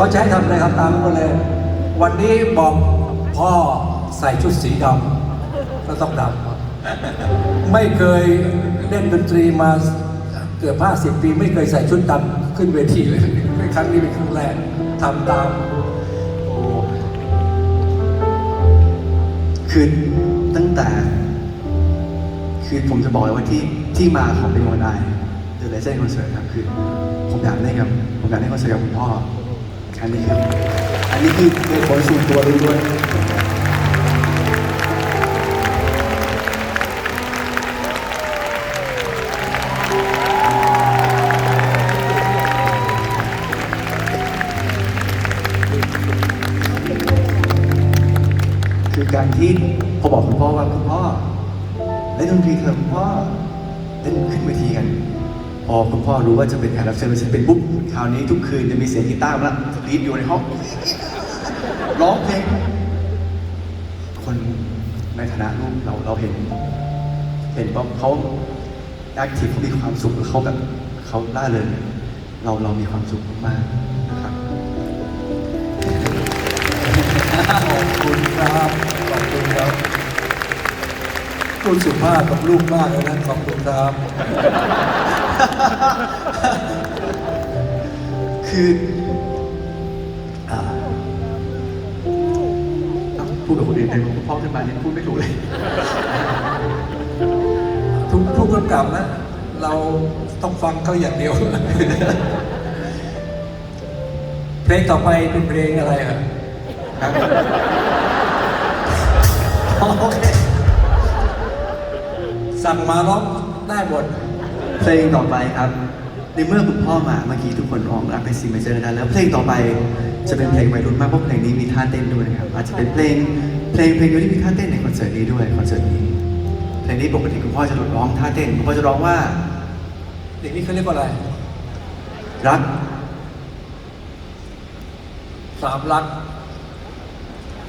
เขาจะให้ทำอะไรครับตามก็เลย วันนี้บอกพ่อใส่ชุดสีดำก็ต้องดำไม่เคยเล่นดนตรีมาเกือบ50 ปี ไม่เคยใส่ชุดดำขึ้นเวทีเลยครั้งนี้เป็นครั้งแรกทำตามคือตั้งแต่ คือผมจะบอกเลยว่าที่ที่มาของเป็นวันไอเดอะเลเจนด์คอนเสิร์ตครับคือ ผมอยากเล่นกับผมอยากเล่นคอนเสิร์ตกับคุณพ่อ อันนี้คืออันนี้คือเหตุผลส่วนตัวล้วนๆคือการที่พอบอกคุณพ่อว่าคุณพ่อเล่นดนตรีเถอะคุณพ่อเล่นขึ้นเวทีกัน พอคุณพ่อรู้ว่าจะเป็นแขกรับเชิญเป็นศิลปินปุ๊บคราวนี้ทุกคืนจะมีเสียงกีตาร์มาแล้วรีดอยู่ในห้องร้องเพลงคนในฐานะลูกเราเราเห็น เห็นว่าเขาแอคทีฟเขามีความสุขเขาแบบเขาล่าเริงเราเรามีความสุขมากๆนะครับขอบคุณครับขอบคุณครับคุณสุภาพกับลูกมากเลยนะขอบคุณครับ คืออ่าพูดกับคนอื่นเป็นคุณพ่อขึ้นมาเนี่ยพูดไม่ถูกเลย ทุกทุกกำกับนะ เราต้องฟังเขาอย่างเดียว เพลงต่อไปเป็นเพลงอะไรอะครับโอเคสั่งมาร้องได้หมด เพลงต่อไปครับในเมื่อคุณพ่อมาเมื่อกี้ทุกคนร้องรับเป็นซิงเกิลได้แล้วเพลงต่อไปจะเป็นเพลงวัยรุ่นมากเพราะเพลงนี้มีท่าเต้นด้วยนะครับอาจจะเป็นเพลงเพลงเพลงเดียวที่มีท่าเต้นในคอนเสิร์ตนี้ด้วยคอนเสิร์ตนี้เพลงนี้ปกติคุณพ่อจะร้องท่าเต้นคุณพ่อจะร้องว่าเด็กนี้เขาเรียกว่าอะไร รักสามรัก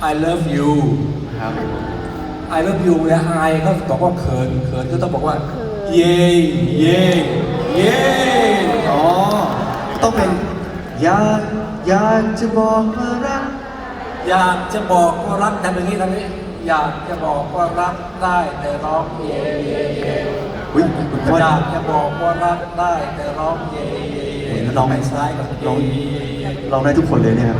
I love you ครับ I love you เนี่ยอายเขาบอกว่าเขินเขินก็ต้องบอกว่าเย่เย่เย่อ๋อต้องเป็นอยากอยากจะบอกว่ารัก อยากจะบอกว่ารักทำอย่างนี้ทำนี้ อยากจะบอกว่ารักได้แต่ร้องเย่เย่เย่อุ้ยคุณพ่ออยากจะบอกว่ารักได้แต่ร้องเย่เย่เย่ร้องไปซ้ายกับร้องเย่เย่เย่ร้องได้ทุกคนเลยเนี่ยครับ